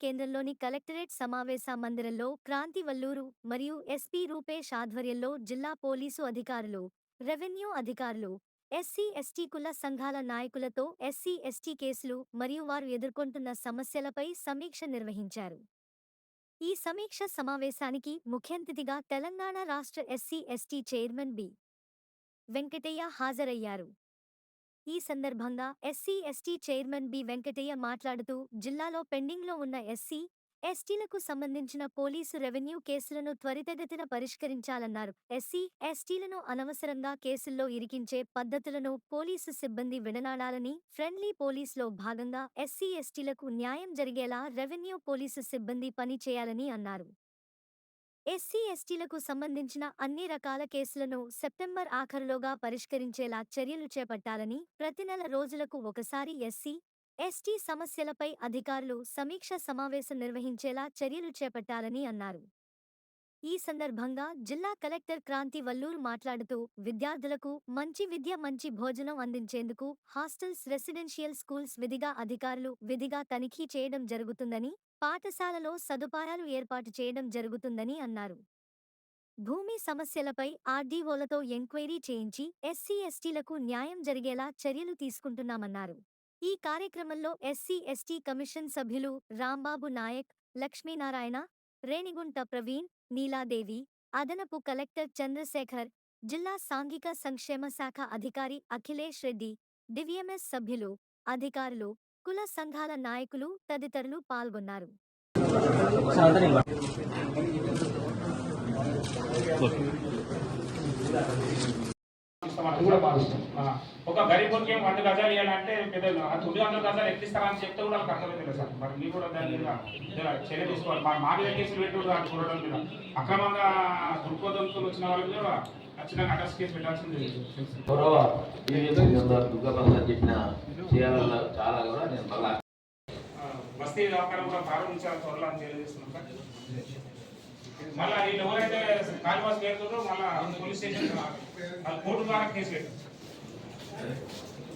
కేంద్రంలోని కలెక్టరేట్ సమావేశ మందిరంలో క్రాంతి వల్లూరు మరియు ఎస్పీ రూపేష్ ఆధ్వర్యంలో జిల్లా పోలీసు అధికారులు రెవెన్యూ అధికారులు ఎస్సీ ఎస్టీ కుల సంఘాల నాయకులతో ఎస్సీ ఎస్టీ కేసులు మరియు వారు ఎదుర్కొంటున్న సమస్యలపై సమీక్ష నిర్వహించారు. ఈ సమీక్ష సమావేశానికి ముఖ్యంతిథిగా తెలంగాణ రాష్ట్ర SC ST chairman B. Venkataiah హాజరయ్యారు. ఈ సందర్భంగా SC ST chairman B. Venkataiah మాట్లాడుతూ జిల్లాలో పెండింగ్లో ఉన్న ఎస్సీ ఎస్టీలకు సంబంధించిన పోలీసు రెవెన్యూ కేసులను త్వరితగతిన పరిష్కరించాలన్నారు. ఎస్సీ ఎస్టీలను అనవసరంగా కేసుల్లో ఇరికించే పద్ధతులను పోలీసు సిబ్బంది విడనాడాలని ఫ్రెండ్లీ పోలీసులో భాగంగా ఎస్సీ ఎస్టీలకు న్యాయం జరిగేలా రెవెన్యూ పోలీసు సిబ్బంది పని చేయాలని అన్నారు. ఎస్సీ ఎస్టీలకు సంబంధించిన అన్ని రకాల కేసులను సెప్టెంబర్ ఆఖరులోగా పరిష్కరించేలా చర్యలు చేపట్టాలని ప్రతి నెల రోజులకు ఒకసారి ఎస్సీ ఎస్టీ సమస్యలపై అధికారులు సమీక్ష సమావేశం నిర్వహించేలా చర్యలు చేపట్టాలని అన్నారు. ఈ సందర్భంగా జిల్లా కలెక్టర్ క్రాంతి వల్లూరు మాట్లాడుతూ విద్యార్థులకు మంచి విద్య మంచి భోజనం అందించేందుకు హాస్టల్స్ రెసిడెన్షియల్ స్కూల్స్ విధిగా అధికారులు విధిగా తనిఖీ చేయడం జరుగుతుందని పాఠశాలలో సదుపాయాలు ఏర్పాటు చేయడం జరుగుతుందని అన్నారు. భూమి సమస్యలపై ఆర్డీఓలతో ఎంక్వైరీ చేయించి ఎస్సీ ఎస్టీలకు న్యాయం జరిగేలా చర్యలు తీసుకుంటున్నామన్నారు. ఈ కార్యక్రమంలో ఎస్సీ ఎస్టీ కమిషన్ సభ్యులు రాంబాబు నాయక్ లక్ష్మీనారాయణ రేణిగుంట ప్రవీణ్ నీలాదేవి అదనపు కలెక్టర్ చంద్రశేఖర్ జిల్లా సాంఘిక సంక్షేమ శాఖ అధికారి అఖిలేష్ రెడ్డి డివిఎంఎస్ సభ్యులు అధికారులు కుల సంఘాల నాయకులు తదితరులు పాల్గొన్నారు. కూడా ఒక గరీబ్ ఏం వంద గజాలు ఇవ్వాలంటే పెద్ద తొమ్మిది వందల గజాలు ఎట్లా ఇస్తారని చెప్తే కూడా వాళ్ళకి అర్థమైంది సార్. మరి మీరు కూడా దాని మీద చర్య తీసుకోవాలి. మా మా మీద కేసులు పెట్టుడు మీద. అక్రమంగా దృక్పథంతో వచ్చిన వాళ్ళ మీద గౌరవ దుర్గాబాబు చెప్పిన చేయాలన్న చాలా కూడా నేను మళ్ళా బస్తీ వ్యాపారం కూడా ప్రారంభించాలి త్వరలో అని తెలియజేస్తున్నాం మళ్ళీ వీళ్ళు ఎవరైతే కాలువాస్ మళ్ళీ పోలీస్ స్టేషన్ వాళ్ళు కోర్టు ద్వారా కేసు పెట్టారు.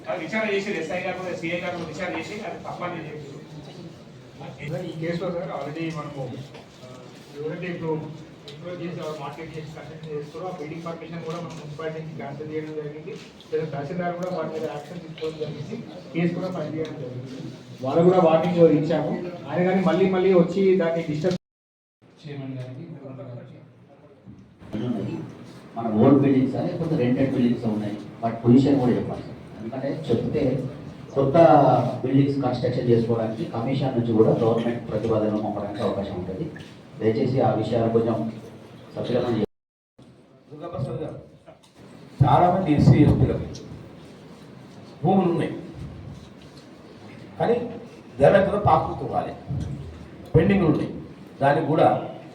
అది విచారణ చేసి ఎస్ఐ గారు కూడా సిఐ గారు కూడా విచారణ చేసి అది తప్పని చెప్పి ఈ కేసులో సార్ ఆల్రెడీ మనము ఎవరైతే ఇప్పుడు ఎంక్వైరీ చేసి ఆ మార్కెట్ చేసి కన్స్ట్రక్షన్ చేస్తారో ఆ బిల్డింగ్ పర్మిషన్ కూడా మనం మున్సిపాలిటీ నుంచి క్యాన్సిల్ చేయడం జరిగింది. లేదా తహసీల్దార్ కూడా వారి మీద యాక్షన్ తీసుకోవడం జరిగింది. కేసు కూడా ఫైల్ చేయడం జరిగింది. వాళ్ళు కూడా వార్నింగ్ ఇచ్చాము. ఆయన కానీ మళ్ళీ మళ్ళీ వచ్చి దాన్ని డిస్టర్బ్ చేయమని గారికి మన ఓల్డ్ బిల్డింగ్స్ లేకపోతే రెంటెడ్ బిల్డింగ్స్ ఉన్నాయి. వాటి పొజిషన్ కూడా చెప్పాలి సార్. ఎందుకంటే చెప్తే కొత్త బిల్డింగ్స్ కన్స్ట్రక్షన్ చేసుకోవడానికి కమిషన్ నుంచి కూడా గవర్నమెంట్ ప్రతిపాదన పంపడానికి అవకాశం ఉంటుంది. దయచేసి ఆ విషయాలు కొంచెం సఫలీకరణ చేయాలి. చాలా మంది ఎస్సీ ఎస్టీలకు భూములు ఉన్నాయి. కానీ జగన్ పాస్బుక్ ఇవ్వాలి పెండింగ్లు ఉన్నాయి. దానికి కూడా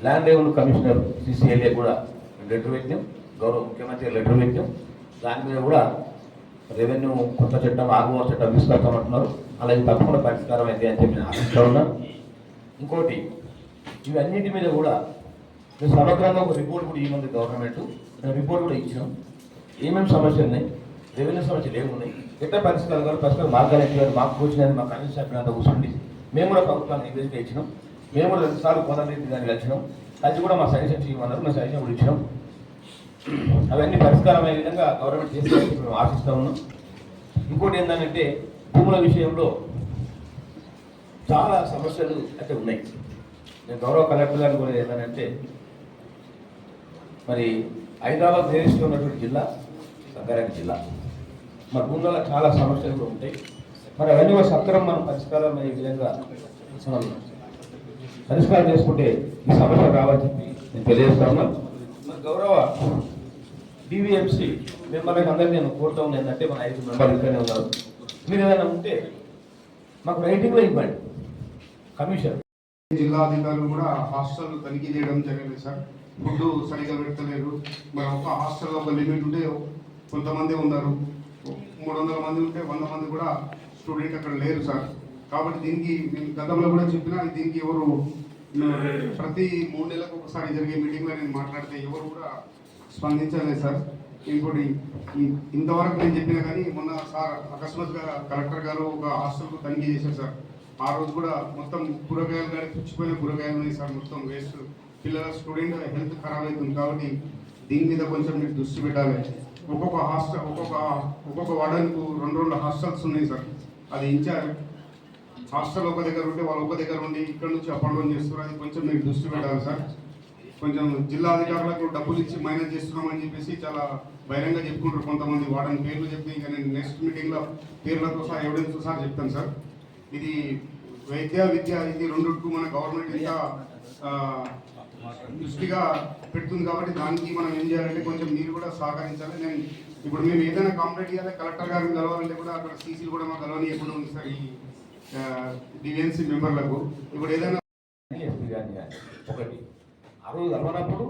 ల్యాండ్ రెవెన్యూ కమిషనర్ సిసిఎల్ఏ కూడా లెటర్ వ్యక్తం గౌరవ ముఖ్యమంత్రి లెటర్ వ్యక్తం దాని మీద కూడా రెవెన్యూ కొత్త చట్టం ఆర్ఓ చట్టం తీసుకొస్తామంటున్నారు. అలాగే తప్పకుండా పరిష్కారం అయింది అని చెప్పి ఆశిస్తూ ఉన్నాను ఇంకోటి ఇవన్నిటి మీద కూడా మేము సమగ్రంగా ఒక రిపోర్ట్ కూడా ఇవ్వమంది గవర్నమెంట్ రిపోర్ట్ కూడా ఇచ్చినాం. ఏమేమి సమస్యలు ఉన్నాయి? రెవెన్యూ సమస్యలు ఏమున్నాయి ఎట్లా పరిష్కారం కాదు పరిష్కారం మార్గాలు ఎట్లా మాకు వచ్చినది మా కనీస సభ్యులంతా కూర్చుండి. మేము కూడా ప్రభుత్వాన్ని నివేదిక ఇచ్చినాం. మేము కూడా రెండుసార్లు కోదండి దానికి వచ్చినాం అది కూడా మా సజెషన్స్ చేయమన్నారు మేము సజెషన్ కూడా ఇచ్చినాం. అవన్నీ పరిష్కారం అయ్యే విధంగా గవర్నమెంట్ చేసేందుకు మేము ఆశిస్తూ ఉన్నాం. ఇంకోటి ఏంటంటే భూముల విషయంలో చాలా సమస్యలు అయితే ఉన్నాయి. నేను గౌరవ కలెక్టర్ గారు కూడా ఏంటంటే మరి హైదరాబాద్ దేశంలో ఉన్నటువంటి జిల్లా సంగారెడ్డి జిల్లా. మరి భూములలో చాలా సమస్యలు కూడా ఉంటాయి. మరి అవన్నీ కూడా సక్రమం మనం పరిష్కారం అయ్యే విధంగా మనం పరిష్కారం చేసుకుంటే ఈ సమస్య రావాలని చెప్పి నేను తెలియజేస్తాను మరి గౌరవ డివిఎంసి మిమ్మల్ని అందరినీ నేను కోరుతా ఉన్నాను ఏంటంటే మన ఐదు మెంబర్లు ఇక్కడనే ఉన్నారు. మీరు ఏదైనా ఉంటే మాకు రైటింగ్లో ఇవ్వండి. కమిషన్. జిల్లా అధికారులు కూడా హాస్టల్ తనిఖీ చేయడం జరిగింది సార్. ఫుడ్ సరిగా పెడతలేరు. మరి ఒక హాస్టల్ ఒక లిమిట్ ఉంటే కొంతమంది ఉన్నారు. మూడు వందల మంది ఉంటే వంద మంది కూడా స్టూడెంట్ అక్కడ లేరు సార్. కాబట్టి దీనికి నేను గతంలో కూడా చెప్పినా దీనికి ఎవరు ప్రతి మూడు నెలలకు ఒకసారి జరిగే మీటింగ్లో నేను మాట్లాడితే ఎవరు కూడా స్పందించలేదు సార్. ఇంకోటి ఇంతవరకు నేను చెప్పినా కానీ మొన్న సార్ అకస్మాత్గా కలెక్టర్ గారు ఒక హాస్టల్కు తనిఖీ చేశారు సార్. ఆ రోజు కూడా మొత్తం కూరగాయలు కానీ పుచ్చిపోయిన కూరగాయలు ఉన్నాయి సార్ మొత్తం వేస్ట్ పిల్లల స్టూడెంట్ హెల్త్ ఖరాబ్ అవుతుంది కాబట్టి దీని మీద కొంచెం మీరు దృష్టి పెట్టాలి. ఒక్కొక్క హాస్టల్ ఒక్కొక్క ఒక్కొక్క వార్డెన్కు రెండు రెండు హాస్టల్స్ ఉన్నాయి సార్. అది ఇన్ఛార్జ్ హాస్టల్ ఒక దగ్గర ఉంటే వాళ్ళు ఒక దగ్గర ఉండి ఇక్కడ నుంచి అపాయింట్మెంట్ చేస్తున్నారు అది కొంచెం మీరు దృష్టి పెట్టాలి సార్. కొంచెం జిల్లా అధికారులకు డబ్బులు ఇచ్చి మైనస్ చేస్తున్నామని చెప్పేసి చాలా భయంగా చెప్పుకుంటారు కొంతమంది. వాడని పేర్లు చెప్తే ఇంకా నేను నెక్స్ట్ మీటింగ్లో పేర్లతో సహా ఎవిడెన్స్ సార్ చెప్తాను సార్. ఇది వైద్య విద్య ఇది రెండుకు మన గవర్నమెంట్ ఇంత దృష్టిగా పెడుతుంది కాబట్టి దానికి మనం ఏం చేయాలంటే కొంచెం మీరు కూడా సహకరించాలి. నేను ఇప్పుడు మేము ఏదైనా కంప్లైంట్ చేయాలి కలెక్టర్ గారిని కలవాలంటే కూడా అక్కడ సీసీలు కూడా మాకు ఎప్పుడు ఉంది సార్ ఈ డివిఎన్సీ మెంబర్లకు ఇప్పుడు ఏదైనా ఒకటి. ఆ రోజు కలవనప్పుడు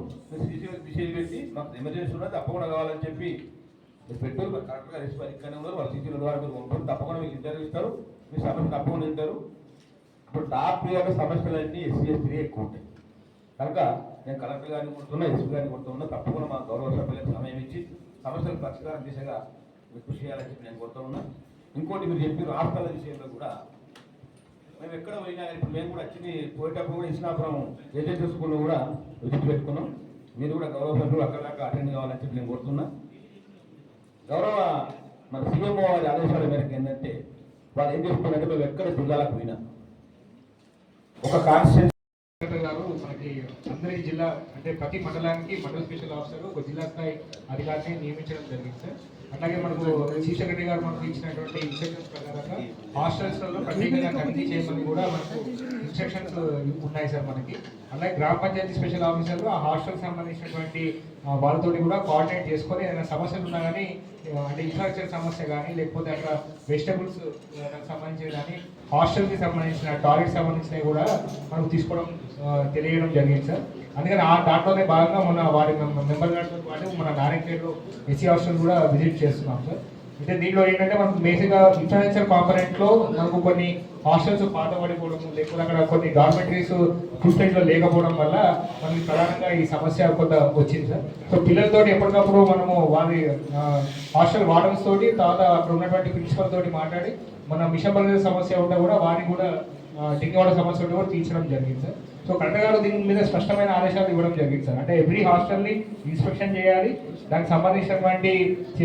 సీసీ విషయం పెట్టి మాకు ఎమర్జెన్సీ ఉన్నది తప్పకుండా కావాలని చెప్పి మీరు పెట్టారు. మరి కరెక్ట్గా రెస్పాన్స్ ఇక్కడనే ఉన్నారు. వాళ్ళు సీసీ ద్వారా మీరు పంపారు తప్పకుండా మీకు ఇంటర్వ్యూ ఇస్తారు. మీ సమస్య నింటారు ఇప్పుడు టాప్ యొక్క సమస్యలన్నీ ఎస్సీ ఎస్టీ ఎక్కువ ఉంటాయి. కనుక నేను కలెక్టర్ గారిని కొడుతున్నా ఎస్పీ గారిని కొడుతున్నా తప్పకుండా మా గౌరవ సభ్యులకు సమయం ఇచ్చి సమస్యలు పరిష్కారం దిశగా మీరు కృషి చేయాలని చెప్పి నేను కోరుతా ఉన్నా. ఇంకోటి మీరు చెప్పి రాష్ట్రాల విషయంలో కూడా మేము ఎక్కడ పోయినా ఇప్పుడు మేము కూడా వచ్చింది పోయేటప్పుడు కూడా ఇస్లాపురం ఏజెన్సీ స్కూల్లో కూడా విజిట్ పెట్టుకున్నాం మీరు కూడా గౌరవ సభ్యులు అక్కడ దాకా అటెండ్ కావాలని చెప్పి నేను కోరుతున్నా. గౌరవ మన సీఎంఓ వారి ఆదేశాల మేరకు ఏంటంటే వాళ్ళు ఏం చేస్తున్నారంటే మేము ఎక్కడ జిల్లాలకు పోయినా. ఒక కాన్స్టిట్యూన్సీ గారు మనకి అందరి జిల్లా అంటే ప్రతి మండలానికి మండల స్పెషల్ ఆఫీసర్ ఒక జిల్లా స్థాయి అధికారిని నియమించడం జరిగింది సార్. అలాగే మనకు చీఫ్ సెక్రటరీ గారు మనకు ఇచ్చినటువంటి ఇన్స్ట్రక్షన్స్ ప్రకారంగా హాస్టల్స్లలో ప్రత్యేకంగా తనిఖీ చేయమని కూడా మనకు ఇన్స్ట్రక్షన్స్ ఉన్నాయి సార్ మనకి. అలాగే గ్రామ పంచాయతీ స్పెషల్ ఆఫీసర్లు ఆ హాస్టల్ సంబంధించినటువంటి వాళ్ళతోటి కూడా కోఆర్డినేట్ చేసుకొని ఏదైనా సమస్యలు ఉన్నా కానీ అంటే ఇన్ఫ్రాస్ట్రక్చర్ సమస్య కానీ లేకపోతే అక్కడ వెజిటబుల్స్ uh, సంబంధించి కానీ హాస్టల్కి సంబంధించిన టాయిలెట్ సంబంధించినవి కూడా మనకు తీసుకోవడం తెలియడం జరిగింది సార్ అందుకని ఆ దాంట్లోనే భాగంగా మన వారి మెంబర్ గారితో పాటు మన నారాయణపేటలో ఎస్సీ హాస్టల్ కూడా విజిట్ చేస్తున్నాం సార్ అయితే దీంట్లో ఏంటంటే మనకు బేసిక్గా ఇన్ఫ్రాస్ట్రక్చర్ కాంపనెంట్లో మనకు కొన్ని హాస్టల్స్ పాత పడిపోవడం లేకపోతే అక్కడ కొన్ని డార్మెటరీస్ ఫుల్లో లేకపోవడం వల్ల మనకి ప్రధానంగా ఈ సమస్య కొంత వచ్చింది సార్. సో పిల్లలతో ఎప్పటికప్పుడు మనము వారి హాస్టల్ వార్డన్స్ తోటి తర్వాత అక్కడ ఉన్నటువంటి ప్రిన్సిపల్ తోటి మాట్లాడి మన మిషన్ సమస్య ఉంటే కూడా వారిని కూడా టింగ్ వాటర్ సమస్య ఉంటే కూడా తీర్చడం జరిగింది సార్. సో కలెక్టర్ గారు దీని మీద స్పష్టమైన ఆదేశాలు ఇవ్వడం జరిగింది సార్. అంటే ఎవ్రీ హాస్టల్ని ఇన్స్పెక్షన్ చేయాలి. దానికి సంబంధించినటువంటి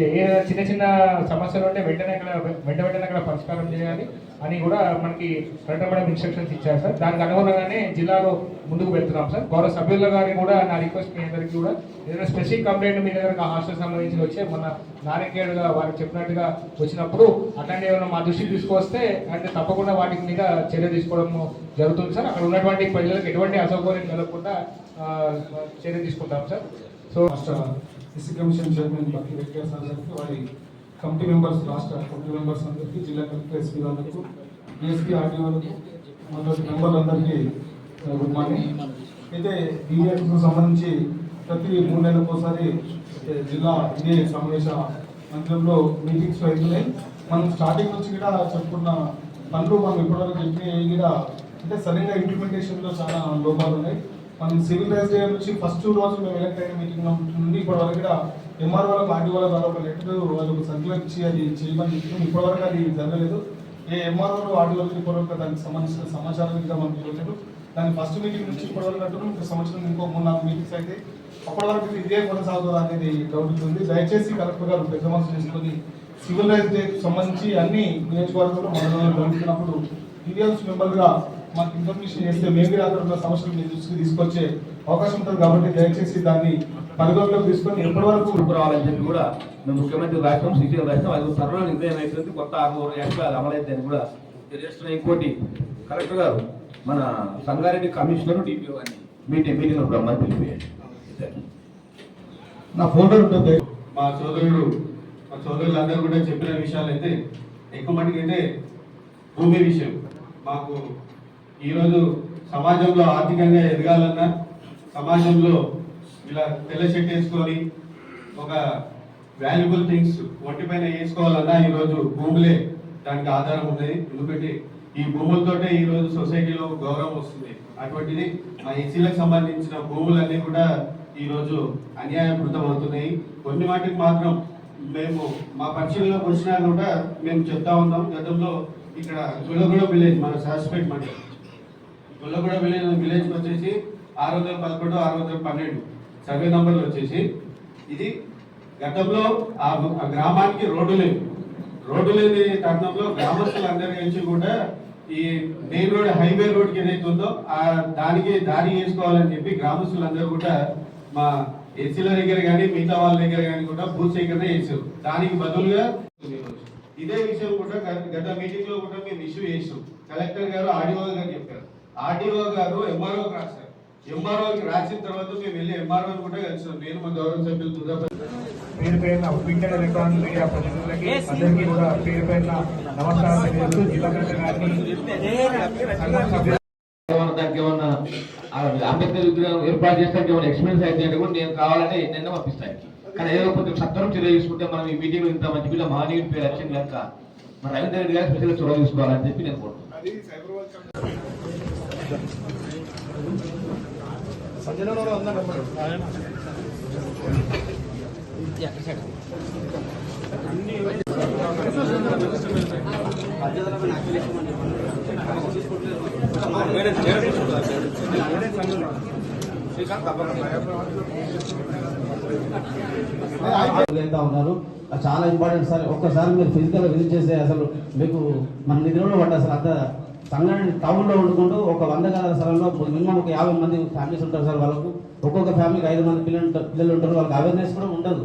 ఏదైనా చిన్న చిన్న సమస్యలు ఉంటే వెంటనే అక్కడ వెంట వెంటనే అక్కడ పరిష్కారం చేయాలి అని కూడా మనకి కలెక్టర్ మేడం ఇన్స్ట్రక్షన్స్ ఇచ్చారు సార్. దానికి అనుగుణంగానే జిల్లాలో ముందుకు వెళ్తున్నాం సార్. గౌరవ సభ్యుల గారిని కూడా నా రిక్వెస్ట్ మీ అందరికీ కూడా ఏదైనా స్పెసిఫిక్ కంప్లైంట్ మీ దగ్గర హాస్టల్ సంబంధించి వచ్చే మన నారాయణగా వారికి చెప్పినట్టుగా వచ్చినప్పుడు అట్లాంటి ఏమైనా మా దృష్టికి తీసుకొస్తే అంటే తప్పకుండా వాటి మీద చర్య తీసుకోవడము జరుగుతుంది సార్. అక్కడ ఉన్నటువంటి ప్రజలకు ఎటువంటి అసౌకర్యం కలగకుండా చర్య తీసుకుంటాం సార్. సో రాష్ట్ర SC commission chairman Bhakti Venkaiah sir గారికి వారి కమిటీ మెంబర్స్ రాష్ట్ర కమిటీ మెంబర్స్ అందరికీ జిల్లా కలెక్టర్ ఎస్పీ వాళ్ళకు డిఎస్పీ ఆర్డీఓలకు మొదటి మెంబర్లందరికీ గుడ్ మార్నింగ్. అయితే డివిఎస్కు సంబంధించి ప్రతి మూడు నెలలకు ఒకసారి జిల్లా ఇదే సమావేశ మందిరంలో మీటింగ్స్ అవుతున్నాయి మనం స్టార్టింగ్ నుంచి కూడా చెప్పుకున్న పనులు మనం ఇప్పటివరకు చెప్పినవి కూడా అంటే సరిగ్గా ఇంప్లిమెంటేషన్లో చాలా లోపాలు ఉన్నాయి. మనం సివిల్ రైస్ డే నుంచి ఫస్ట్ రోజు మేము ఎలక్ట్ అయిన మీటింగ్ నుండి ఇప్పటి వరకు కూడా ఎంఆర్ వాళ్ళకి ఆర్డీ వాళ్ళ ద్వారా ఒక లెటర్ వాళ్ళకు సర్క్యులర్ ఇచ్చి అది చేయమని చెప్పి ఇప్పటివరకు అది జరగలేదు. ఏ ఎంఆర్ వాళ్ళు ఆర్డీ వాళ్ళకి ఇప్పటివరకు దానికి సంబంధించిన సమాచారం ఇంకా మనకి ఇవ్వలేదు దాని ఫస్ట్ మీటింగ్ నుంచి ఇప్పటివరకు అంటున్నాం. ఇంకో సంవత్సరం ఇంకో మూడు నాలుగు మీటింగ్స్ అయితే అప్పటి వరకు ఇదే కొనసాగుతుందా అనేది డౌట్ ఉంది. దయచేసి కలెక్టర్ గారు పెద్ద మనసు చేసుకొని సివిల్ రైస్ డేకి సంబంధించి అన్ని నియోజకవర్గంలో మనం జరుగుతున్నప్పుడు టీవీఎల్స్ మెంబర్గా మాకు ఇన్ఫర్మేషన్ చేస్తే మేము కూడా అక్కడ ఉన్న సమస్యలు మీ దృష్టికి తీసుకొచ్చే అవకాశం ఉంటుంది కాబట్టి దయచేసి దాన్ని పరిగణలోకి తీసుకొని ఎప్పటి వరకు రావాలని చెప్పి కూడా మేము ముఖ్యమంత్రి రాష్ట్రం సీసీ రాష్ట్రం అది త్వరలో నిర్ణయం అవుతుంది కొత్త ఆరు అది అమలైతే కూడా తెలియజేస్తున్న ఇంకోటి కలెక్టర్ గారు మన సంగారెడ్డి కమిషనర్ డిపిఓ అని మీటింగ్ మీటింగ్ బ్రహ్మని పిలిపియండి నా ఫోటో ఉంటుంది. మా సోదరుడు మా సోదరులందరూ కూడా చెప్పిన విషయాలు అయితే ఎక్కువ మటుకు అయితే భూమి విషయం. మాకు ఈరోజు సమాజంలో ఆర్థికంగా ఎదగాలన్నా సమాజంలో ఇలా తెల్ల షర్ట్ వేసుకొని ఒక వాల్యుబుల్ థింగ్స్ ఒంటిపైన వేసుకోవాలన్నా ఈరోజు భూములే దానికి ఆధారం ఉన్నది. ఎందుకంటే ఈ భూములతోటే ఈరోజు సొసైటీలో గౌరవం వస్తుంది. అటువంటిది మా ఎస్సీలకు సంబంధించిన భూములన్నీ కూడా ఈరోజు అన్యాయకృతం అవుతున్నాయి. కొన్ని వాటికి మాత్రం మేము మా పరిశీలనలోకి వచ్చినా కూడా మేము చెప్తా ఉన్నాం. గతంలో ఇక్కడ గుల్లగూడ విలేజ్ మన శాస్పేట్ మండలం. గుల్లగూడ విలేజ్ విలేజ్కి వచ్చేసి ఆరు వందల పదకొండు ఆరు వందల పన్నెండు. సర్వే నంబర్లు వచ్చేసి. ఇది గతంలో ఆ గ్రామానికి రోడ్డు లేదు. రోడ్డు లేని తరుణంలో గ్రామస్తులందరి నుంచి కూడా ఈ మెయిన్ రోడ్ హైవే రోడ్కి ఏదైతే ఉందో ఆ దానికి దారి వేసుకోవాలని చెప్పి గ్రామస్తులందరూ కూడా మా ఎస్సీల దగ్గర కానీ మిగతా వాళ్ళ దగ్గర కానీ కూడా భూసేకరణ చేసారు దానికి బదులుగా ఇదే విషయం కూడా గత- గత మీటింగ్లో కూడా మేము ఇష్యూ చేసాం కలెక్టర్ గారు ఆడియో గారు చెప్పారు. ఆర్డీఓ గారు ఎంఆర్ఓ రాశారు. ఎంఆర్ఓకి రాసిన తర్వాత మేము వెళ్ళి ఎంఆర్ఓ కూడా కలిసాం. నేను మా గౌరవ సభ్యులు దుర్గాపల్లి పేరు పేరున ప్రింట్ అండ్ ఎలక్ట్రానిక్ మీడియా ప్రతినిధులకి అందరికీ కూడా పేరు పేరున నమస్కారం తెలియజేస్తూ జిల్లా కలెక్టర్ గారిని అంబేద్కర్ విగ్రహం ఏర్పాటు చేస్తానికి ఏమైనా ఎక్స్పీరియన్స్ అయితే అంటే కూడా నేను కావాలని నిన్న పంపిస్తాను కానీ ఏదో కొంచెం సత్వరం చర్య తీసుకుంటే మనం ఈ మీటింగ్లో ఇంత మంచి పిల్ల మహనీయుడి పేరు వచ్చింది కనుక మన రవీంద్ర రెడ్డి గారు స్పెషల్ చొరవ తీసుకోవాలని చెప్పి నేను కోరుతున్నాను అది సైబర్ ఉన్నారు చాలా ఇంపార్టెంట్ సార్ ఒక్కసారి మీరు ఫిజికల్ విజిట్ చేస్తే అసలు మీకు మన నిధులలో పడ్డ అసలు అంత సంగారెడ్డి టౌన్లో ఉండుకుంటూ వండుకుంటూ ఒక వంద గదాల స్థలంలో మినిమం ఒక యాభై మంది ఫ్యామిలీస్ ఉంటారు సార్ వాళ్ళకు. ఒక్కొక్క ఫ్యామిలీకి ఐదు మంది పిల్లలు పిల్లలు ఉంటారు వాళ్ళకి అవేర్నెస్ కూడా ఉండదు.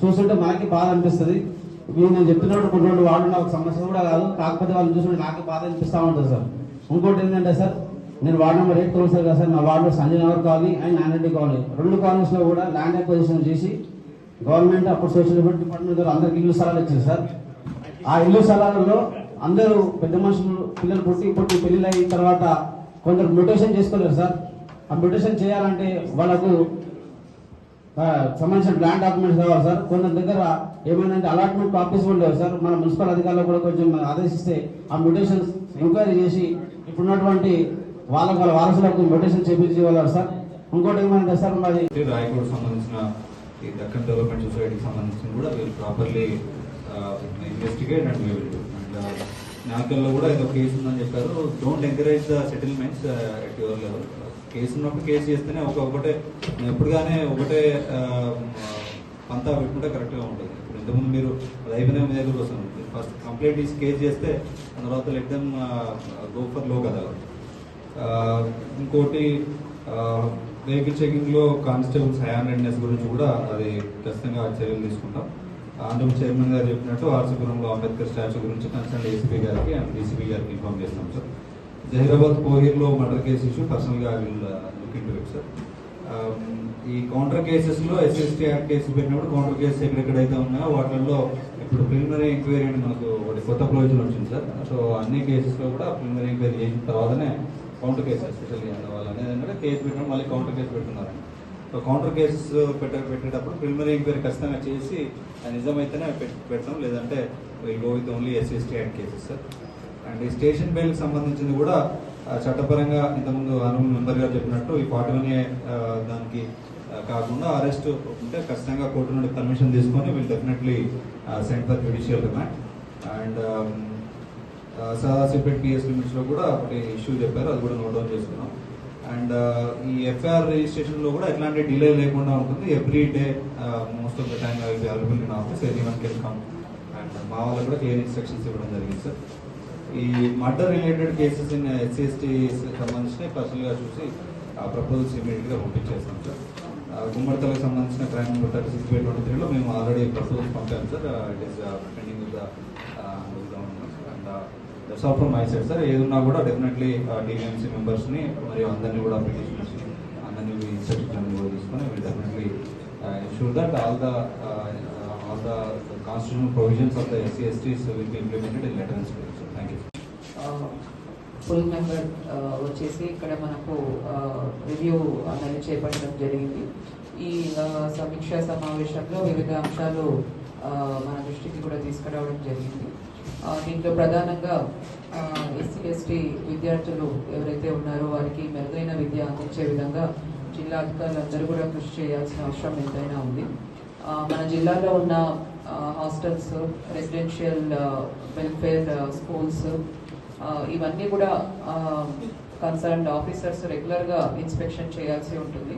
చూస్తుంటే మనకి బాధ అనిపిస్తుంది. మీరు నేను చెప్తున్నట్టు కొన్ని రెండు వాళ్ళు ఒక సమస్య కూడా కాదు కాకపోతే వాళ్ళని చూసుకుంటే నాకు బాధ అనిపిస్తూ ఉంటుంది సార్. ఇంకోటి ఏంటంటే సార్ నేను వార్డు నెంబర్ ఎయిట్ కౌన్సిలర్ కదా సార్ మా వార్డులో Sanjay Nagar colony and Narayana colony. రెండు కాలనీస్లో కూడా ల్యాండ్ అక్విజిషన్ చేసి గవర్నమెంట్ అప్పుడు సోషల్ డిపార్ట్మెంట్ ద్వారా అందరికి ఇల్లు స్థలాలు ఇచ్చింది సార్. ఆ ఇల్లు స్థలాలలో అందరూ పెద్ద మనుషులు పిల్లలు పుట్టి పుట్టి పెళ్ళిళ్ళు అయిన తర్వాత కొందరు మ్యూటేషన్ చేసుకోలేరు సార్. ఆ మ్యూటేషన్ చేయాలంటే వాళ్ళకు సంబంధించిన ల్యాండ్ డాక్యుమెంట్స్ కావాలి సార్. కొందరి దగ్గర ఏమైనా అలాట్మెంట్ ఆఫీస్ కూడా లేవు సార్. మన మున్సిపల్ అధికారులు కూడా కొంచెం ఆదేశిస్తే ఆ మ్యూటేషన్స్ ఎంక్వైరీ చేసి ఇప్పుడున్నటువంటి వాళ్ళకి వాళ్ళ వారసులకు మ్యూటేషన్ చేపించి వాళ్ళు సార్. ఇంకోటి ఏమైనా సార్ మరి రాయకూడ సంబంధించిన ఈ దక్కన్ డెవలప్మెంట్ సొసైటీకి సంబంధించిన కూడా వీళ్ళు ప్రాపర్లీ ఇన్వెస్టిగేట్ అండ్ వీల్ నాకల్లో కూడా ఏదో కేసు ఉందని చెప్పారు. Don't encourage the settlements at your level case ఉన్నప్పుడు కేసు చేస్తేనే ఒక ఒకటే ఎప్పుడుగానే ఒకటే ఆ, పంతా పెట్టుకుంటే కరెక్ట్గా ఉంటుంది. ఇప్పుడు ఇంతకుముందు మీరు అది మీద మీ దగ్గర వస్తుంది ఫస్ట్ కంప్లైంట్ తీసి కేసు చేస్తే తర్వాత లెట్ దెమ్ గో ఫర్లో కదా. ఇంకోటి వెహికల్ చెకింగ్లో కానిస్టేబుల్స్ హై హ్యాండెడ్నెస్ గురించి కూడా అది ఖచ్చితంగా చర్యలు తీసుకుంటాం. ఆంధ్రప్రదేశ్ చైర్మన్ గారు చెప్పినట్టు ఆర్సీపురంలో అంబేద్కర్ స్టాచ్యూ గురించి కన్సర్న్ ఎస్పీ గారికి అండ్ డీసీపీ గారికి ఇన్ఫామ్ చేస్తాం సార్. జహీరాబాద్ కోహీర్లో మర్డర్ కేసు ఇష్యూ పర్సనల్గా look in it sir. Um, ఈ కౌంటర్ కేసెస్లో ఎస్ఎస్టీ యాక్ట్ కేసు పెట్టినప్పుడు కౌంటర్ కేసెస్ ఎక్కడెక్కడైతే ఉన్నాయో వాటిల్లో ఇప్పుడు ప్రిలిమినరీ ఎంక్వైరీ అని మనకు ఒకటి కొత్త ప్రొవిజన్ వచ్చింది సార్. సో అన్ని కేసెస్లో కూడా ప్రిలిమినరీ ఎంక్వైరీ చేసిన తర్వాతనే కౌంటర్ కేసు ఎస్పెషల్లీ వాళ్ళు అనేది ఏంటంటే కేసు పెట్టినప్పుడు మళ్ళీ కౌంటర్ కేసు పెట్టున్నారు కౌంటర్ కేసెస్ uh, పెట్ట పెట్టేటప్పుడు ప్రిలిమినరీ ఎంక్వైరీ ఖచ్చితంగా చేసి నిజమైతేనే పెట్- పెడతాం. లేదంటే will go with only SST act cases sir and ఈ స్టేషన్ బెయిల్కి సంబంధించింది కూడా చట్టపరంగా ఇంతకుముందు అనుభవం మెంబర్ గారు చెప్పినట్టు ఈ ఫార్టీ వన్ దానికి కాకుండా అరెస్ట్ ఉంటే ఖచ్చితంగా కోర్టు నుండి పర్మిషన్ తీసుకొని వీళ్ళు definitely sent for judicial remand and Sadashivpet PS లిమిట్స్లో కూడా ఒకటి ఇష్యూ చెప్పారు. అది కూడా నోట్ డౌన్ చేసుకున్నాం. అండ్ ఈ ఎఫ్ఐఆర్ రిజిస్ట్రేషన్లో కూడా ఎట్లాంటి డిలే లేకుండా ఉంటుంది. Every day most of the time available in office anyone can come and మా వాళ్ళకి కూడా క్లియర్ ఇన్స్ట్రక్షన్స్ ఇవ్వడం జరిగింది సార్ ఈ murder related cases in SC ST సంబంధించిన పర్సనల్గా చూసి ఆ ప్రపోజల్స్ ఇమీడియట్గా పంపించేస్తాం సార్ గుమ్మడితలకు సంబంధించిన crime number thirty six by twenty త్రీలో మేము already proposals పంపాము sir it is that's from my side sir ఏదున్నా కూడా డెఫినెట్లీ టీఎంసీ మెంబర్స్ని మరియు అందరినీ కూడా పిటిషనర్స్ అందరినీ ఇన్స్ట్రక్షన్ కూడా తీసుకొని will definitely sure that all the all the constitution provisions of the SC STs will be implemented in letter and letter and full member వచ్చేసి ఇక్కడ మనకు రివ్యూ అనేది చేపట్టడం జరిగింది. ఈ సమీక్ష సమీక్షా సమావేశంలో వివిధ అంశాలు మన దృష్టికి కూడా తీసుకురావడం జరిగింది. దీంట్లో ప్రధానంగా ఎస్సీ ఎస్టీ విద్యార్థులు ఎవరైతే ఉన్నారో వారికి మెరుగైన విద్య అందించే విధంగా జిల్లా అధికారులు అందరూ కూడా కృషి చేయాల్సిన అవసరం ఎంతైనా ఉంది. మన జిల్లాలో ఉన్న హాస్టల్స్ రెసిడెన్షియల్ వెల్ఫేర్ స్కూల్స్ ఇవన్నీ కూడా కన్సర్న్డ్ ఆఫీసర్స్ రెగ్యులర్గా ఇన్స్పెక్షన్ చేయాల్సి ఉంటుంది.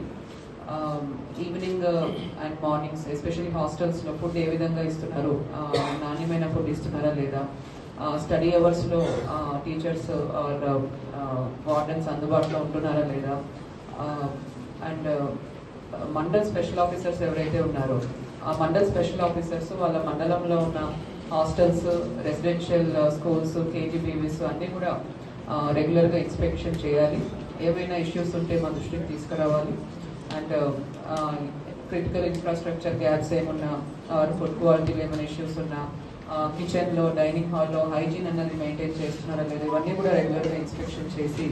ఈవినింగ్ అండ్ మార్నింగ్స్ ఎస్పెషల్లీ హాస్టల్స్లో ఫుడ్ ఏ విధంగా ఇస్తున్నారు నాణ్యమైన ఫుడ్ ఇస్తున్నారా లేదా? స్టడీ అవర్స్లో టీచర్స్ ఆర్ వార్డెన్స్ అందుబాటులో ఉంటున్నారా లేదా? And uh, mandal special officers ఎవరైతే ఉన్నారో ఆ మండల్ స్పెషల్ ఆఫీసర్స్ వాళ్ళ మండలంలో ఉన్న హాస్టల్స్ రెసిడెన్షియల్ స్కూల్స్ కేజీబీవీస్ అన్నీ కూడా రెగ్యులర్గా ఇన్స్పెక్షన్ చేయాలి. ఏవైనా ఇష్యూస్ ఉంటే మా దృష్టికి తీసుకురావాలి. అండ్ క్రిటికల్ ఇన్ఫ్రాస్ట్రక్చర్ గ్యాప్స్ ఏమున్నా ఆర్ ఫుడ్ క్వాలిటీలో ఏమైనా ఇష్యూస్ ఉన్నా కిచెన్లో డైనింగ్ హాల్లో హైజీన్ అన్నది మెయింటైన్ చేస్తున్నారా లేదా ఇవన్నీ కూడా రెగ్యులర్గా ఇన్స్పెక్షన్ చేసి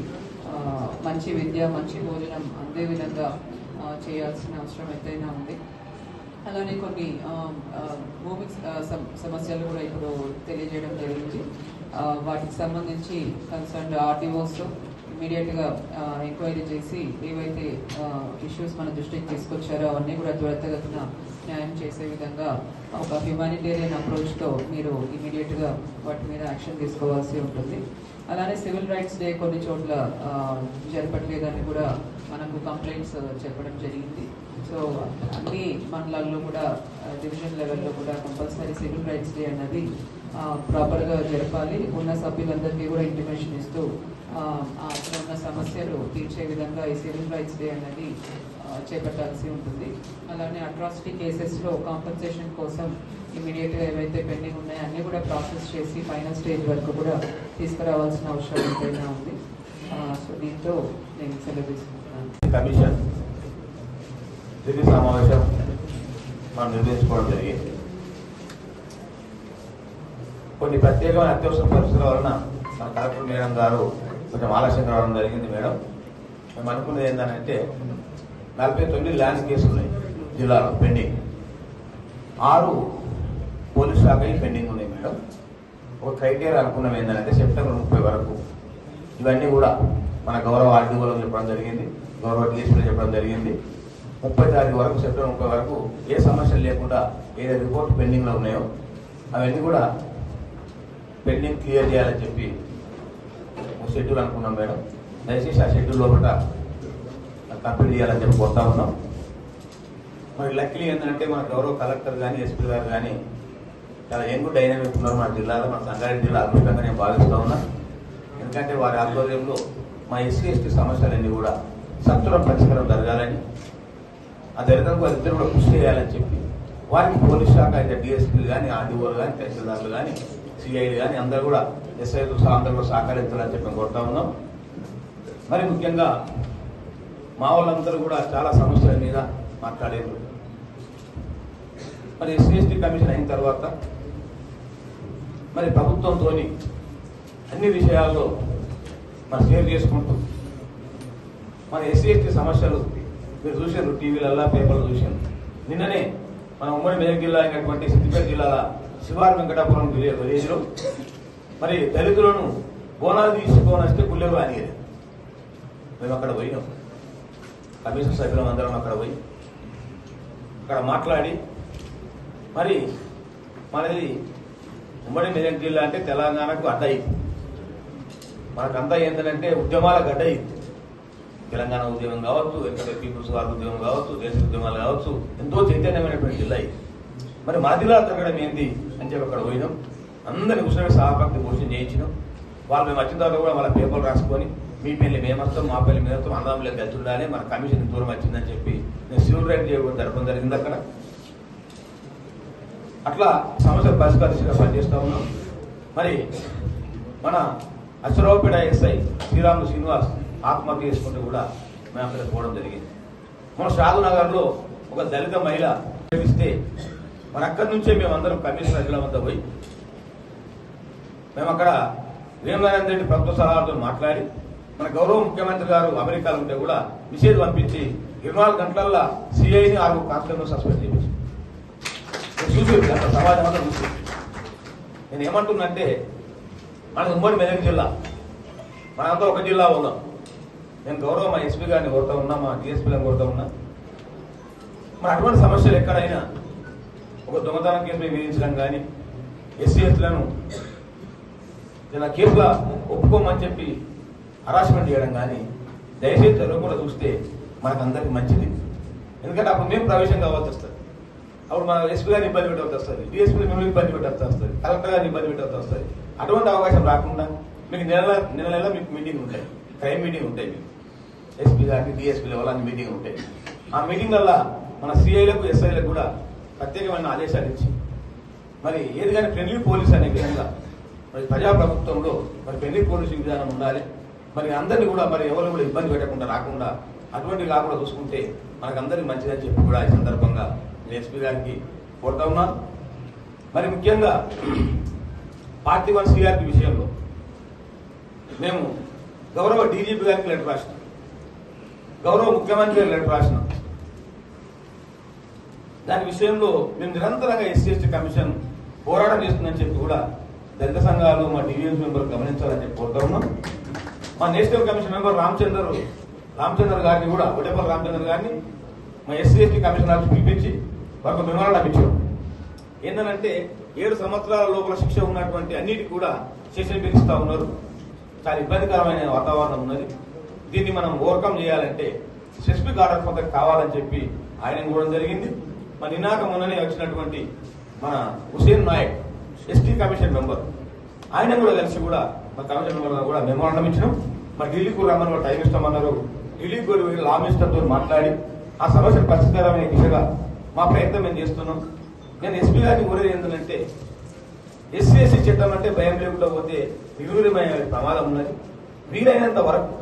మంచి విద్య మంచి భోజనం అందే విధంగా చేయాల్సిన అవసరం ఎంతైనా ఉంది. అలానే కొన్ని భూమి సమస్యలు కూడా ఇప్పుడు తెలియజేయడం జరిగింది. వాటికి సంబంధించి కన్సర్న్ ఆర్టీఓస్ ఇమీడియట్గా ఎంక్వైరీ చేసి ఏవైతే ఇష్యూస్ మన దృష్టికి తీసుకొచ్చారో అవన్నీ కూడా త్వరితగతిన న్యాయం చేసే విధంగా ఒక హ్యుమానిటేరియన్ అప్రోచ్తో మీరు ఇమీడియట్గా వాటి మీద యాక్షన్ తీసుకోవాల్సి ఉంటుంది. అలానే సివిల్ రైట్స్ డే కొన్ని చోట్ల జరపట్లేదని కూడా మనకు కంప్లైంట్స్ చెప్పడం జరిగింది. సో అన్ని మండలాల్లో కూడా డివిజన్ లెవెల్లో కూడా కంపల్సరీ సివిల్ రైట్స్ డే అన్నది ప్రాపర్గా జరపాలి. ఉన్న సభ్యులందరికీ కూడా ఇంటిమేషన్ ఇస్తూ అక్కడ ఉన్న సమస్యలు తీర్చే విధంగా ఈ సివిల్ రైట్స్ డే అనేది చేపట్టాల్సి ఉంటుంది. అలానే అట్రాసిటీ కేసెస్లో కాంపన్సేషన్ కోసం ఇమీడియట్గా ఏవైతే పెండింగ్ ఉన్నాయో అన్నీ కూడా ప్రాసెస్ చేసి ఫైనల్ స్టేజ్ వరకు కూడా తీసుకురావాల్సిన అవసరం ఎంతైనా ఉంది. సో దీంతో నేను సెలవు తీసుకుంటున్నాను. కమిషన్ సమావేశం మనం నిర్వహించుకోవడం జరిగింది. కొన్ని ప్రత్యేకమైన అత్యవసర పరిస్థితుల వలన మన కలెక్టర్ మేడం గారు కొంచెం ఆలస్యం రావడం జరిగింది మేడం. మేము అనుకున్నది ఏంటంటే నలభై తొమ్మిది ల్యాండ్ కేసులు ఉన్నాయి జిల్లాలో పెండింగ్. ఆరు పోలీస్ శాఖ పెండింగ్ ఉన్నాయి మేడం. ఒక క్రైటీరియా అనుకున్నాం ఏంటంటే సెప్టెంబర్ ముప్పై వరకు. ఇవన్నీ కూడా మన గౌరవ ఆర్డీఓలో చెప్పడం జరిగింది గౌరవ డిఎస్పీలో చెప్పడం జరిగింది. ముప్పై తారీఖు వరకు సెప్టెంబర్ ముప్పై వరకు ఏ సమస్యలు లేకుండా ఏదైతే రిపోర్ట్ పెండింగ్లో ఉన్నాయో అవన్నీ కూడా పెండింగ్ క్లియర్ చేయాలని చెప్పి షెడ్యూల్ అనుకున్నాం మేడం. దయచేసి ఆ షెడ్యూల్ లోపల కంప్లీట్ చేయాలని చెప్పి కోరుతా ఉన్నాం. మరి లక్లీ ఏంటంటే మన గౌరవ కలెక్టర్ కానీ ఎస్పీ గారు కానీ చాలా యంగ్ డైనమిక్ ఉన్నారు మన జిల్లాలో. మన సంగారెడ్డి జిల్లా అద్భుతంగా నేను భావిస్తూ ఉన్నా. ఎందుకంటే వారి ఆధ్వర్యంలో మా ఎస్సీ ఎస్టీ సమస్యలన్నీ కూడా సత్వరం పరిష్కారం జరగాలని ఆ జరగడానికి వారిద్దరు కూడా కృషి చేయాలని చెప్పి వారికి పోలీస్ శాఖ అయితే డిఎస్పీలు కానీ ఆర్డీఓలు కానీ తహసీల్దార్లు కానీ సిఐలు కానీ అందరూ కూడా ఎస్ఐ అందరూ సహకరించాలని చెప్పి కోరుతా ఉన్నాం. మరి ముఖ్యంగా మా వాళ్ళందరూ కూడా చాలా సమస్యల మీద మాట్లాడారు. మరి ఎస్సీఎస్టీ కమిషన్ అయిన తర్వాత మరి ప్రభుత్వంతో అన్ని విషయాల్లో మనం షేర్ చేసుకుంటూ మన ఎస్సీఎస్టీ సమస్యలు మీరు చూశారు టీవీలల్లా పేపర్లు చూశారు. నిన్ననే మన ఉమ్మడి మెదక్ జిల్లా అయినటువంటి సిద్దిపేట జిల్లాల శివారు వెంకటాపురం విలేజ్లో మరి దళితులను బోనాలు తీసుకోనస్తే వస్తే పుల్లెరు మేము అక్కడ పోయినాం. కమిషన్ సభ్యులం అందరం అక్కడ పోయి అక్కడ మాట్లాడి మరి మనది ఉమ్మడి మెదక్ జిల్లా అంటే తెలంగాణకు అడ్డ అయింది మనకంతా ఏంటంటే ఉద్యమాల గడ్డ అయింది తెలంగాణ ఉద్యమం కావచ్చు ఎక్కడ పీపుల్స్ వారి ఉద్యమం కావచ్చు దేశ ఉద్యమాలు కావచ్చు ఎంతో చైతన్యమైనటువంటి జిల్లా ఇది. మరి మా జిల్లా తగ్గడం ఏంది అని చెప్పి అక్కడ పోయినాం. అందరిని కూర్చొని సహపక్తి భోజనం చేయించినాం వాళ్ళు మేము వచ్చిన తర్వాత కూడా వాళ్ళ పేపర్లు రాసుకొని మీ పెళ్ళి మేమస్తాం మా పెళ్ళి మేమస్తాం వస్తాం అన్నదమ్ములే కలిసి ఉండాలి మన కమిషన్ దూరం వచ్చిందని చెప్పి నేను సివిల్ రైట్ చేయకుండా జరపడం జరిగింది అక్కడ. అట్లా సమస్యలు పరిష్కరించగా పనిచేస్తూ ఉన్నాం. మరి మన అశ్వరావుపేట ఎస్ఐ శ్రీరాములు శ్రీనివాస్ ఆత్మహత్య చేసుకుంటూ కూడా మేము అక్కడ పోవడం జరిగింది. మన షాదు నగర్లో ఒక దళిత మహిళ ఇస్తే మరి అక్కడి నుంచే మేమందరం కమిషనర్ అధిల వద్ద పోయి మేము అక్కడ వేమనారాయణ రెడ్డి ప్రభుత్వ సలహాలతో మాట్లాడి మన గౌరవ ముఖ్యమంత్రి గారు అమెరికాలో ఉంటే కూడా నిషేధం పంపించి ఇరవై నాలుగు గంటలల్లో సిఐని ఆరు కాన్స్టేబుల్ సస్పెండ్ చేయించి చూసి అంత సమాజం అంతా చూసి నేను ఏమంటున్నంటే మనకు ఉమ్మడి మెదక్ జిల్లా మనంతా ఒక జిల్లా ఉన్నాం నేను గౌరవ మా ఎస్పీ గారిని కోరుతా ఉన్నా మా డిఎస్పీలను కోరుతా ఉన్నా. మరి అటువంటి సమస్యలు ఎక్కడైనా ఒక దొంగతనం కేసుపై విధించడం కానీ ఎస్సీ ఎస్లను ఇలా కేసులో ఒప్పుకోమని చెప్పి హరాస్మెంట్ చేయడం కానీ దయచేసి జరగకుండా చూస్తే మనకందరికి మంచిది. ఎందుకంటే అప్పుడు మేము ప్రవేశం కావాల్సి వస్తుంది. అప్పుడు మన ఎస్పీ గారిని ఇబ్బంది పెట్టవలసి వస్తుంది. డిఎస్పీ మిమ్మల్ని ఇబ్బంది పెట్టాల్సి వస్తుంది. కలెక్టర్ గారిని ఇబ్బంది పెట్టాల్సి వస్తుంది. అటువంటి అవకాశం రాకుండా మీకు నెల నెల నెల మీకు మీటింగ్ ఉంటాయి. క్రైమ్ మీటింగ్ ఉంటాయి మీకు. ఎస్పీ గారికి డిఎస్పీ లెవెల్ అన్ని మీటింగ్ ఉంటాయి. ఆ మీటింగ్ వల్ల మన సిఐలకు ఎస్ఐలకు కూడా ప్రత్యేకమైన ఆదేశాలు ఇచ్చి మరి ఏది కానీ ఫ్రెండ్లీ పోలీస్ అనే విధంగా మరి ప్రజాప్రభుత్వంలో మరి పెళ్ళి పోలీసింగ్ విధానం ఉండాలి. మరి అందరినీ కూడా మరి ఎవరు కూడా ఇబ్బంది పెట్టకుండా రాకుండా అటువంటివి కాకుండా చూసుకుంటే మనకందరికి మంచిదని చెప్పి కూడా ఈ సందర్భంగా నేను ఎస్పీ గారికి కోరుతా ఉన్నా. మరి ముఖ్యంగా పార్టీ వన్ సిఆర్పి విషయంలో మేము గౌరవ డీజీపీ గారికి లెటర్ రాసినాం. గౌరవ ముఖ్యమంత్రి గారికి లెటర్ రాసినాం. దాని విషయంలో మేము నిరంతరంగా ఎస్సీ ఎస్టీ కమిషన్ పోరాటం చేస్తుందని చెప్పి కూడా దళిత సంఘాలు మా డివిఎస్ మెంబర్ గమనించాలని చెప్పి కోరుతున్నాం మా national commission member Ramchander Ramchandra గారిని కూడా ఒడేపల్లి రామచంద్ర గారిని మా ఎస్సీ ఎస్టీ కమిషన్ పిలిపించి వారికి మెమోరాండం ఇచ్చాం ఏంటంటే ఏడు సంవత్సరాల లోపల శిక్ష ఉన్నటువంటి అన్నిటి కూడా శిక్షణ పెంచుతూ ఉన్నారు. చాలా ఇబ్బందికరమైన వాతావరణం ఉన్నది. దీన్ని మనం ఓవర్కమ్ చేయాలంటే స్పెసిఫిక్ ఆర్డర్ కొంత కావాలని చెప్పి ఆయన కూడా జరిగింది. మన నినాక మొన్ననే వచ్చినటువంటి మన Hussain Naik ST commission member. ఆయన కూడా కలిసి కూడా మా కమిషన్ మెంబర్ కూడా మెమోరాండం ఇచ్చినాం. మరి ఢిల్లీకి రమ్మని కూడా టైం ఇస్తామన్నారు. ఢిల్లీకి కూడా వెళ్ళి లా మినిస్టర్తో మాట్లాడి ఆ సమస్య పరిష్కారమైన దిశగా మా ప్రయత్నం మేము చేస్తున్నాం. నేను ఎస్పీ గారిని కోరేది ఏంటంటే ఎస్సీ ఎస్సీ చట్టం అంటే భయం లేకుండా పోతే వివరమైన ప్రమాదం ఉన్నది. వీలైనంత వరకు